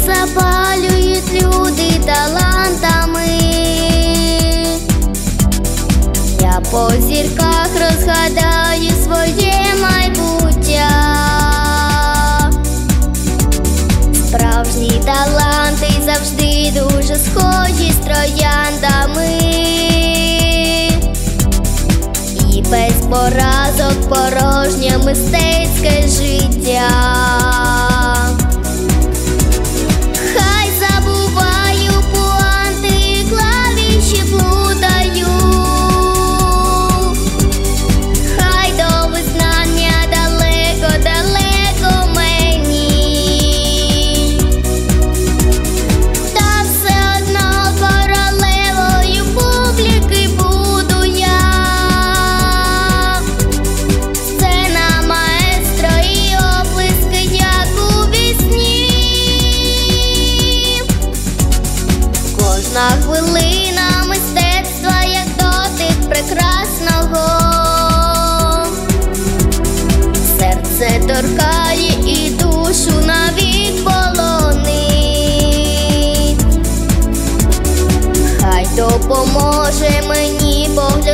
Запалюють люди талантами. Я по зірках розгадаю своє майбуття. Справжні таланти завжди дуже схожі з трояндами. І без поразок порожнє мистецьке життя. Торкає і душу навік полонить. Хай допоможе мені погляд